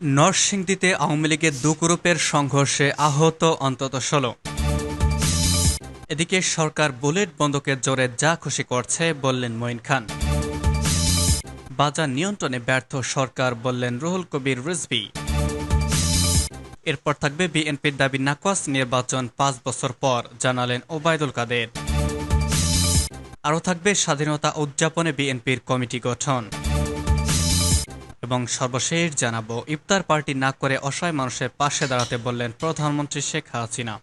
নরসিংদীতে আওয়ামী লীগের দু গ্রুপের সংঘর্ষে আহত অন্তত ষোলো। এদিকে সরকার বুলেট বন্দুকের জোরে যা খুশি করছে বললেন মঈন খান। বাজার নিয়ন্ত্রণে ব্যর্থ সরকার বললেন রুহুল কবির রিজভি। এরপর থাকবে বিএনপির দাবি নাকচ নির্বাচন পাঁচ বছর পর, জানালেন ওবায়দুল কাদের। আরও থাকবে স্বাধীনতা উদযাপনে বিএনপির কমিটি গঠন। এবং সর্বশেষ জানাব, ইফতার পার্টি না করে অসহায় মানুষের পাশে দাঁড়াতে বললেন প্রধানমন্ত্রী শেখ হাসিনা।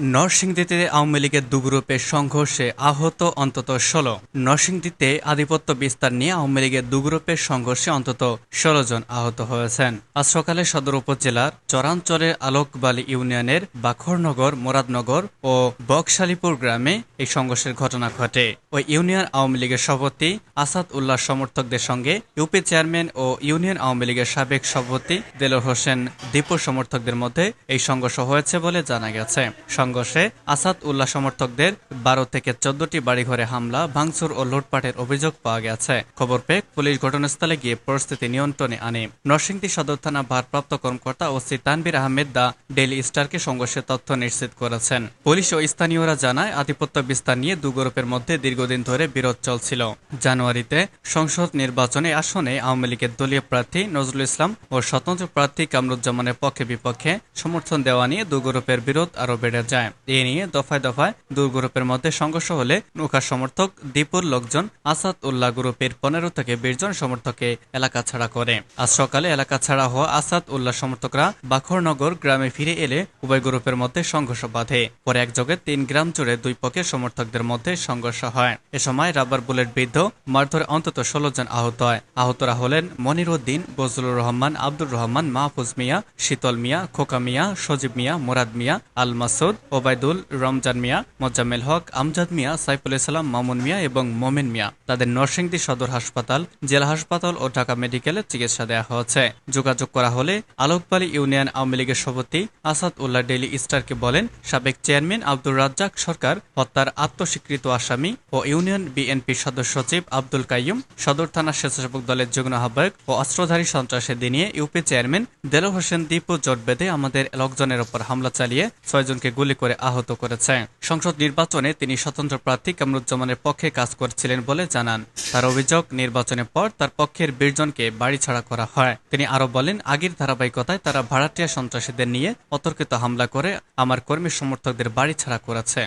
নরসিংদীতে আওয়ামী লীগের দু গ্রুপের সংঘর্ষে আহত অন্তত ষোলো। নরসিংদীতে আধিপত্য বিস্তার নিয়ে আওয়ামী লীগের দু গ্রুপের সংঘর্ষে অন্তত ষোলো জন আহত হয়েছেন। আজ সকালে সদর উপজেলার চরাঞ্চলের আলোকবালি ইউনিয়নের বাখরনগর, মোরাদনগর ও বকশালীপুর গ্রামে এই সংঘর্ষের ঘটনা ঘটে। ওই ইউনিয়ন আওয়ামী লীগের সভাপতি আসাদ উল্লাহ সমর্থকদের সঙ্গে ইউপি চেয়ারম্যান ও ইউনিয়ন আওয়ামী লীগের সাবেক সভাপতি দেলোর হোসেন দীপুর সমর্থকদের মধ্যে এই সংঘর্ষ হয়েছে বলে জানা গেছে। সংঘর্ষে আসাদ উল্লাহ সমর্থকদের বারো থেকে চোদ্দটি বাড়িঘরে হামলা, ভাঙচুর ও লুটপাটের অভিযোগ পাওয়া গেছে। খবর পেয়ে পুলিশ ঘটনাস্থলে গিয়ে পরিস্থিতি নিয়ন্ত্রণে আনে। নরসিংদী সদর থানা ভারপ্রাপ্ত কর্মকর্তা OC Tanvir Ahmed the daily স্টারকে সংঘর্ষের তথ্য নিশ্চিত করেছেন। পুলিশ ও স্থানীয়রা জানায়, আধিপত্য বিস্তার নিয়ে দু গ্রুপের মধ্যে দীর্ঘদিন ধরে বিরোধ চলছিল। জানুয়ারিতে সংসদ নির্বাচনে আসনে আওয়ামী লীগের দলীয় প্রার্থী নজরুল ইসলাম ও স্বতন্ত্র প্রার্থী কামরুজ্জামানের পক্ষে বিপক্ষে সমর্থন দেওয়া নিয়ে দু গ্রুপের বিরোধ আরও বেড়ে যায়। এ নিয়ে দফায় দফায় দু গ্রুপের মধ্যে সংঘর্ষ হলে নৌকা সমর্থক দীপুর লোকজন আসাদ উল্লাহ গ্রুপের পনেরো থেকে বিশ জন সমর্থককে এলাকা ছাড়া করে। আজ সকালে এলাকা ছাড়া হওয়া আসাদ উল্লাহ সমর্থকরা বাখরনগর গ্রামে ফিরে এলে উভয় গ্রুপের মধ্যে সংঘর্ষ বাধে। পরে একযোগে তিন গ্রাম জুড়ে দুই পক্ষের সমর্থকদের মধ্যে সংঘর্ষ হয়। এ সময় রাবার বুলেট বিদ্ধ মারধরে অন্তত ষোলো জন আহত হয়। আহতরা হলেন মনির উদ্দিন বজলুর রহমান, আব্দুর রহমান, মাহফুজ মিয়া, শীতল মিয়া, খোকা মিয়া, সজীব মিয়া, মুরাদ মিয়া, আল মাসুদ ওবায়দুল, রমজান মিয়া, মোজাম্মেল হক, আমজাদ মিয়া, সাইফুল ইসলাম, মামুন মিয়া এবং মোমেন মিয়া। তাদের নরসিংদী সদর হাসপাতাল, জেলা হাসপাতাল ও ঢাকা মেডিকেলে চিকিৎসা দেওয়া হয়েছে। যোগাযোগ করা হলে আলোকবালী ইউনিয়ন আওয়ামী লীগের সভাপতি আসাদ উল্লাহ ডেইলি স্টারকে বলেন, সাবেক চেয়ারম্যান আব্দুর রাজ্জাক সরকার হত্যার আত্মস্বীকৃত আসামি ও ইউনিয়ন বিএনপির সদস্য সচিব আব্দুল কাইম সদর থানা স্বেচ্ছাসেবক দলের যুগ্ম আহ্বায়ক ও অস্ত্রধারী সন্ত্রাসের দিনিয়ে ইউপি চেয়ারম্যান দেলো হোসেন দীপু জোট বেঁধে আমাদের লোকজনের ওপর হামলা চালিয়ে ছয়জনকে গুলি করে আহত করেছে সংসদ নির্বাচনে তিনি স্বতন্ত্র প্রার্থী কামরুজ্জামানের পক্ষে কাজ করছিলেন বলে জানান। তার অভিযোগ, নির্বাচনের পর তার পক্ষের বিশজনকে বাড়িছাড়া বাড়ি ছাড়া করা হয়। তিনি আরও বলেন, আগের ধারাবাহিকতায় তারা ভাড়াটিয়া সন্ত্রাসীদের নিয়ে অতর্কিত হামলা করে আমার কর্মী সমর্থকদের বাড়ি ছাড়া করেছে।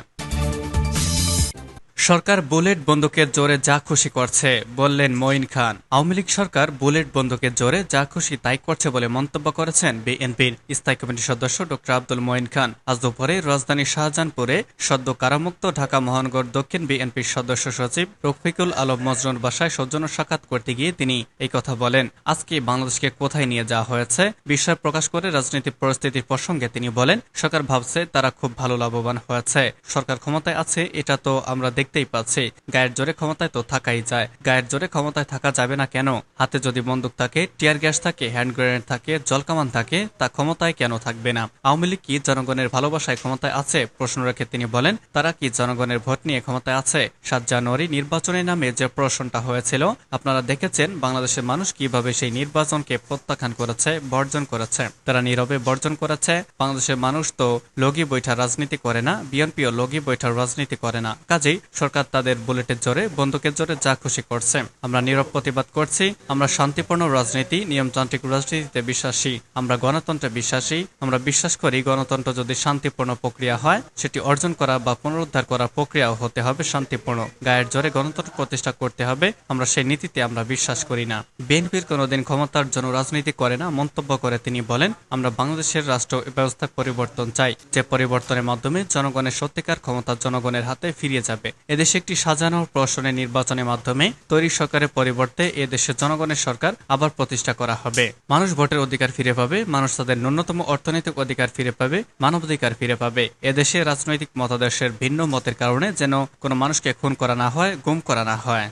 সরকার বুলেট বন্দুকের জোরে যা খুশি করছে, বললেন মঈন খান। আওয়ামী লীগ সরকার বুলেট বন্দুকের জোরে যা খুশি তাই করছে বলে মন্তব্য করেছেন বিএনপির স্থায়ী কমিটির সদস্য ড আব্দুল মঈন খান। আজ দুপুরে রাজধানী শাহজাহানপুরে সদ্য কারামুক্ত ঢাকা মহানগর দক্ষিণ বিএনপির সদস্য সচিব রফিকুল আলম মজরুর বাসায় সৌজন্য সাক্ষাৎ করতে গিয়ে তিনি এই কথা বলেন। আজকে বাংলাদেশকে কোথায় নিয়ে যাওয়া হয়েছে বিষয় প্রকাশ করে রাজনীতি পরিস্থিতির প্রসঙ্গে তিনি বলেন, সরকার ভাবছে তারা খুব ভালো লাভবান হয়েছে। সরকার ক্ষমতায় আছে, এটা তো আমরা দেখতেই পাচ্ছি, গায়ের জোরে ক্ষমতায় তো থাকাই যায়। গায়ের জোরে ক্ষমতায় থাকা যাবে না কেন? হাতে যদি বন্দুক থাকে, টিয়ার গ্যাস থাকে, হ্যান্ড গ্রেনেড থাকে, জলকামান থাকে, তা ক্ষমতায় কেন থাকবে না? আওয়ামী লীগ কি জনগণের ভালোবাসায় ক্ষমতায় আছে? প্রশ্ন রেখে তিনি বলেন, তারা কি জনগণের ভোট নিয়ে ক্ষমতায় আছে? সাত জানুয়ারি নির্বাচনের নামে যে প্রশ্নটা হয়েছিল, আপনারা দেখেছেন বাংলাদেশের মানুষ কীভাবে সেই নির্বাচনকে প্রত্যাখ্যান করেছে, বর্জন করেছে। তারা নীরবে বর্জন করেছে, বাংলাদেশের মানুষ তো লগি বৈঠা রাজনীতি করে না, বিএনপিও লগি বৈঠার রাজনীতি করে না। কাজেই সরকার তাদের বুলেটের জোরে, বন্দুকের জোরে যা খুশি করছে। আমরা নীরব প্রতিবাদ করছি, আমরা শান্তিপূর্ণ রাজনীতি, নিয়মতান্ত্রিক রাজনীতিতে বিশ্বাসী, আমরা গণতন্ত্রে বিশ্বাসী, আমরা বিশ্বাস করি গণতন্ত্র যদি শান্তিপূর্ণ প্রক্রিয়া হয়, সেটি অর্জন করা বা পুনরুদ্ধার করার প্রক্রিয়াও হতে হবে শান্তিপূর্ণ। গায়ের জোরে গণতন্ত্র প্রতিষ্ঠা করতে হবে, আমরা সেই নীতিতে আমরা বিশ্বাস করি না। বিএনপির কোনোদিন ক্ষমতার জন্য রাজনীতি করে না, মন্তব্য করে তিনি বলেন, আমরা বাংলাদেশের রাষ্ট্র ব্যবস্থার পরিবর্তন চাই। যে পরিবর্তনের মাধ্যমে জনগণের সত্যিকার ক্ষমতা জনগণের হাতে ফিরিয়ে যাবে। এদেশে একটি সাজানো প্রশ্নের নির্বাচনের মাধ্যমে তৈরি সরকারের পরিবর্তে এদেশের জনগণের সরকার আবার প্রতিষ্ঠা করা হবে। মানুষ ভোটের অধিকার ফিরে পাবে, মানুষ তাদের ন্যূনতম অর্থনৈতিক অধিকার ফিরে পাবে, মানবাধিকার ফিরে পাবে। এদেশে রাজনৈতিক মতাদর্শের ভিন্ন মতের কারণে যেন কোনো মানুষকে খুন করা না হয়, গুম করা না হয়।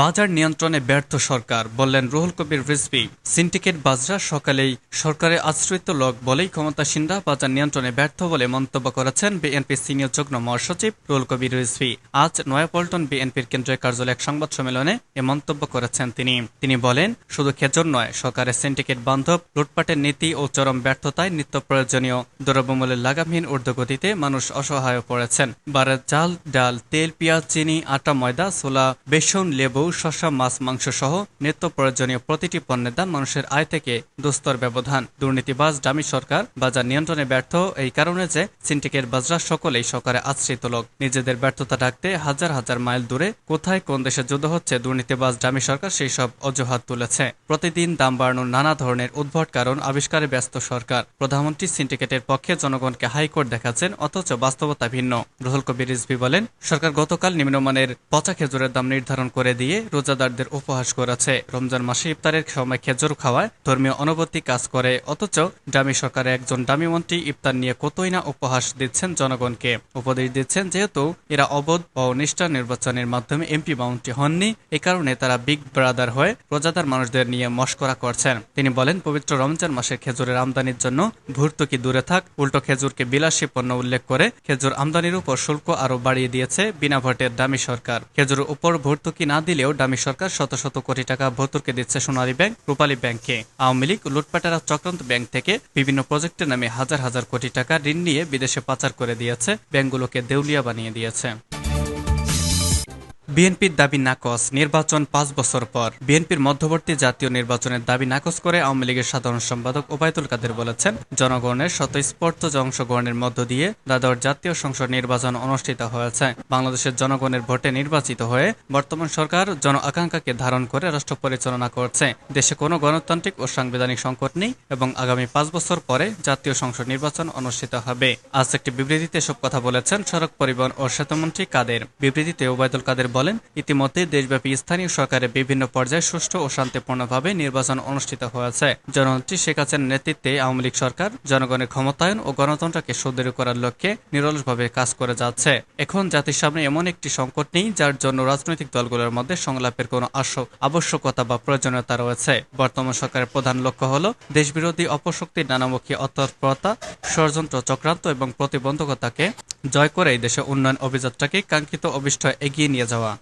বাজার নিয়ন্ত্রণে ব্যর্থ সরকার, বললেন রুহুল কবির রিজভি। সিন্ডিকেট বাজরা সকালেই সরকারের আশ্রিত লোক বলেই ক্ষমতাসীনরা বাজার নিয়ন্ত্রণে ব্যর্থ বলে মন্তব্য করেছেন বিএনপি সিনিয়র যুগ্ম মহাসচিব রুহুল কবির রিজভি। আজ নয়াপল্টন বিএনপির কেন্দ্রীয় কার্যালয়ে এক সংবাদ সম্মেলনে এ মন্তব্য করেছেন তিনি। তিনি বলেন, শুধু খেজুর নয়, সরকারের সিন্ডিকেট বান্ধব, লুটপাটের নীতি ও চরম ব্যর্থতায় নিত্য প্রয়োজনীয়, দ্রব্যমূল্যের লাগামহীন ঊর্ধ্বগতিতে মানুষ অসহায় পড়েছেন। বারের চাল ডাল, তেল, পেঁয়াজ, চিনি, আটা, ময়দা, ছোলা, বেসন, লেবু শসা, মাছ মাংস সহ নিত্য প্রয়োজনীয় প্রতিটি পণ্যের দাম মানুষের আয় থেকে দুস্তর ব্যবধান। দুর্নীতিবাজ ডামি সরকার বাজার নিয়ন্ত্রণে ব্যর্থ, এই কারণে যে সিন্ডিকেট বাজরা সকলেই সরকারে আশ্রিত লোক। নিজেদের ব্যর্থতা ডাকতে হাজার হাজার মাইল দূরে কোথায় কোন দেশে যুদ্ধ হচ্ছে দুর্নীতিবাজ ডামি সরকার সেই সব অজুহাত তুলেছে। প্রতিদিন দাম বাড়ানোর নানা ধরনের উদ্ভট কারণ আবিষ্কারে ব্যস্ত সরকার। প্রধানমন্ত্রী সিন্ডিকেটের পক্ষে জনগণকে হাইকোর্ট দেখাচ্ছেন, অথচ বাস্তবতা ভিন্ন। রুহুল কবির রিজভি বলেন, সরকার গতকাল নিম্নমানের পচা খেজুরের দাম নির্ধারণ করে দিয়ে রোজাদারদের উপহাস করেছে। রমজান মাসে ইফতারের সময় খেজুর খাওয়ায় ধর্মীয় অনুভূতি কাজ করে, অথচ ডামি সরকারের একজন ডামি মন্ত্রী ইফতার নিয়ে কতই না উপহাস দিচ্ছেন জনগণকে। উপদেশ দিচ্ছেন যেহেতু এরা অবধ ও নিষ্ঠা নির্বাচনের মাধ্যমে এমপি বাউন্টি হননি, এ কারণে তারা বিগ ব্রাদার হয়ে রোজাদার মানুষদের নিয়ে মস্করা করছেন। তিনি বলেন, পবিত্র রমজান মাসে খেজুরের আমদানির জন্য ভর্তুকি দূরে থাক, উল্টো খেজুরকে বিলাসী পণ্য উল্লেখ করে খেজুর আমদানির উপর শুল্ক আরও বাড়িয়ে দিয়েছে বিনা ভোটের দামি সরকার। খেজুরের উপর ভর্তুকি না দিলেও দামি সরকার শত শত কোটি টাকা ভর্তুকে দিচ্ছে সোনালী ব্যাংক, রূপালী ব্যাংকে। আওয়ামী লীগ, লুটপাটারা চক্রান্ত ব্যাংক থেকে বিভিন্ন প্রজেক্টের নামে হাজার হাজার কোটি টাকা ঋণ নিয়ে বিদেশে পাচার করে দিয়েছে। ব্যাংকগুলোকে দেউলিয়া বানিয়ে দিয়েছে। বিএনপির দাবি নাকচ নির্বাচন পাঁচ বছর পর। বিএনপির মধ্যবর্তী জাতীয় নির্বাচনের দাবি নাকচ করে আওয়ামী লীগের সাধারণ সম্পাদক ওবায়দুল কাদের বলেছেন, জনগণের স্বতঃস্ফূর্ত অংশগ্রহণের মধ্য দিয়ে দাদর জাতীয় সংসদ নির্বাচন অনুষ্ঠিত হয়েছে। বাংলাদেশের জনগণের ভোটে নির্বাচিত হয়ে বর্তমান সরকার জন আকাঙ্ক্ষাকে ধারণ করে রাষ্ট্র পরিচালনা করছে। দেশে কোনো গণতান্ত্রিক ও সাংবিধানিক সংকট নেই এবং আগামী পাঁচ বছর পরে জাতীয় সংসদ নির্বাচন অনুষ্ঠিত হবে। আজ একটি বিবৃতিতে সব কথা বলেছেন সড়ক পরিবহন ও সেতুমন্ত্রী কাদের। বিবৃতিতে ওবায়দুল কাদের বলেন, ইতিমধ্যে দেশব্যাপী স্থানীয় সরকারের বিভিন্ন পর্যায়ে সুষ্ঠু ও শান্তিপূর্ণভাবে নির্বাচন অনুষ্ঠিত হয়েছে। জননেত্রী শেখ হাসিনার নেতৃত্বে আওয়ামী লীগ সরকার জনগণের ক্ষমতায়ন ও গণতন্ত্রকে সুদৃঢ় করার লক্ষ্যে নিরলসভাবে কাজ করে যাচ্ছে। এখন জাতির সামনে এমন একটি সংকট নেই, যার জন্য রাজনৈতিক দলগুলোর মধ্যে সংলাপের কোনো আবশ্যকতা বা প্রয়োজনীয়তা রয়েছে। বর্তমান সরকারের প্রধান লক্ষ্য হল দেশবিরোধী অপশক্তির নানামুখী অতৎপরতা, ষড়যন্ত্র চক্রান্ত এবং প্রতিবন্ধকতাকে জয় করে দেশে উন্নয়ন অভিযাত্রাকে কাঙ্ক্ষিত অভিষ্ট এগিয়ে নিয়ে যাওয়া।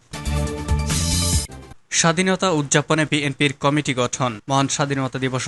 স্বাধীনতা উদযাপনে বিএনপির কমিটি গঠন। মহান স্বাধীনতা দিবস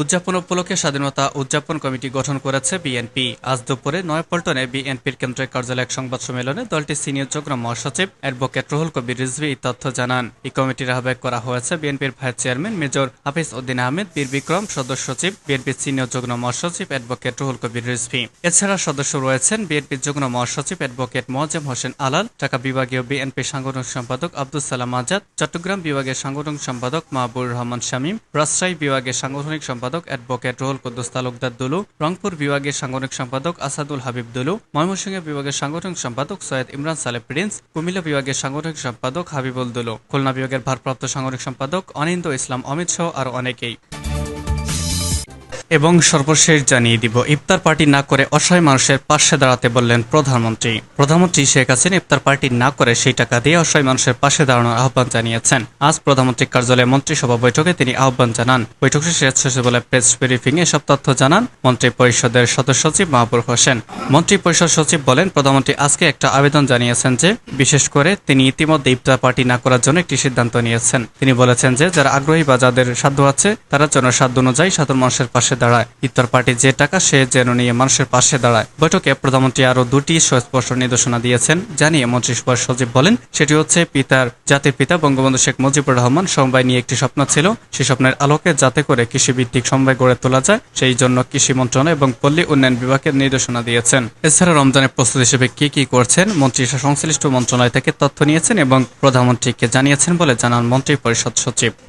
উদযাপন উপলক্ষে স্বাধীনতা উদযাপন কমিটি গঠন করেছে বিএনপি। আজ দুপুরে নয়াপল্টনে বিএনপির কেন্দ্রীয় কার্যালয় সংবাদ সম্মেলনে দলটির সিনিয়র যুগ্ম মহাসচিব অ্যাডভোকেট রুহুল কবির রিজভি এই তথ্য জানান। এই কমিটির আহ্বায়ক করা হয়েছে বিএনপির vice chairman major Hafiz Uddin Ahmed, Bir Bikram, সদস্য সচিব বিএনপির সিনিয়র যুগ্ম মহাসচিব অ্যাডভোকেট রুহুল কবির রিজভি। এছাড়া সদস্য রয়েছেন বিএনপির যুগ্ম মহাসচিব অ্যাডভোকেট মোয়াজ্জেম হোসেন আলাল, ঢাকা বিভাগীয় বিএনপি সাংগঠনিক সম্পাদক আব্দুল সালাম আজাদ, চট্টগ্রাম চট্টগ্রাম বিভাগের সাংগঠনিক সম্পাদক মাহবুর রহমান শামীম, রাজশাহী বিভাগের সাংগঠনিক সম্পাদক অ্যাডভোকেট রোহল কুদ্দুস তালুকদার দুলু, রংপুর বিভাগের সাংগঠনিক সম্পাদক আসাদুল হাবিব দুলু, ময়মনসিংহ বিভাগের সাংগঠনিক সম্পাদক সৈয়দ ইমরান সালে প্রিন্স, কুমিল্লা বিভাগের সাংগঠনিক সম্পাদক হাবিবুল দুলু। খুলনা বিভাগের ভারপ্রাপ্ত সাংগঠনিক সম্পাদক অনিন্দ ইসলাম অমিত সহ আরও অনেকেই। এবং সর্বশেষ জানিয়ে দিব, ইফতার পার্টি না করে অসহায় মানুষের পাশে দাঁড়াতে বললেন প্রধানমন্ত্রী। প্রধানমন্ত্রী শেখ হাসিনা ইফতার পার্টি না করে সেই টাকা দিয়ে অসহায় মানুষের পাশে দাঁড়ানোর আহ্বান জানিয়েছেন। আজ প্রধানমন্ত্রী কার্যালয়ে মন্ত্রিসভা বৈঠকে তিনি আহ্বান জানান। বৈঠক শেষে সচিবালয় প্রেস ব্রিফিং এ সব তথ্য জানান মন্ত্রী পরিষদের সদস্য সচিব মাহবুর হোসেন। মন্ত্রী পরিষদ সচিব বলেন, প্রধানমন্ত্রী আজকে একটা আবেদন জানিয়েছেন যে, বিশেষ করে তিনি ইতিমধ্যে ইফতার পার্টি না করার জন্য একটি সিদ্ধান্ত নিয়েছেন। তিনি বলেছেন যে, যারা আগ্রহী বা যাদের সাধ্য আছে, তারা যেন সাধ্য অনুযায়ী সাধারণ মানুষের পাশে দাঁড়ায়। ইত্তর পার্টি যে টাকা সে যেন নিয়ে মানুষের পাশে দাঁড়ায়। বৈঠকে প্রধানমন্ত্রী আরও দুটি সুস্পষ্ট নির্দেশনা দিয়েছেন। জানিয়ে মন্ত্রিসভার সচিব বলেন, সেটি হচ্ছে পিতার, জাতির পিতা বঙ্গবন্ধু শেখ মুজিবুর রহমান সমবায় নিয়ে একটি স্বপ্ন ছিল। সেই স্বপ্নের আলোকে যাতে করে কৃষিভিত্তিক সমবায় গড়ে তোলা যায়, সেই জন্য কৃষি মন্ত্রণালয় এবং পল্লী উন্নয়ন বিভাগের নির্দেশনা দিয়েছেন। এছাড়া রমজানের প্রস্তুতি হিসেবে কি কি করছেন, মন্ত্রী সংশ্লিষ্ট মন্ত্রণালয় থেকে তথ্য নিয়েছেন এবং প্রধানমন্ত্রীকে জানিয়েছেন বলে জানান মন্ত্রী পরিষদ সচিব।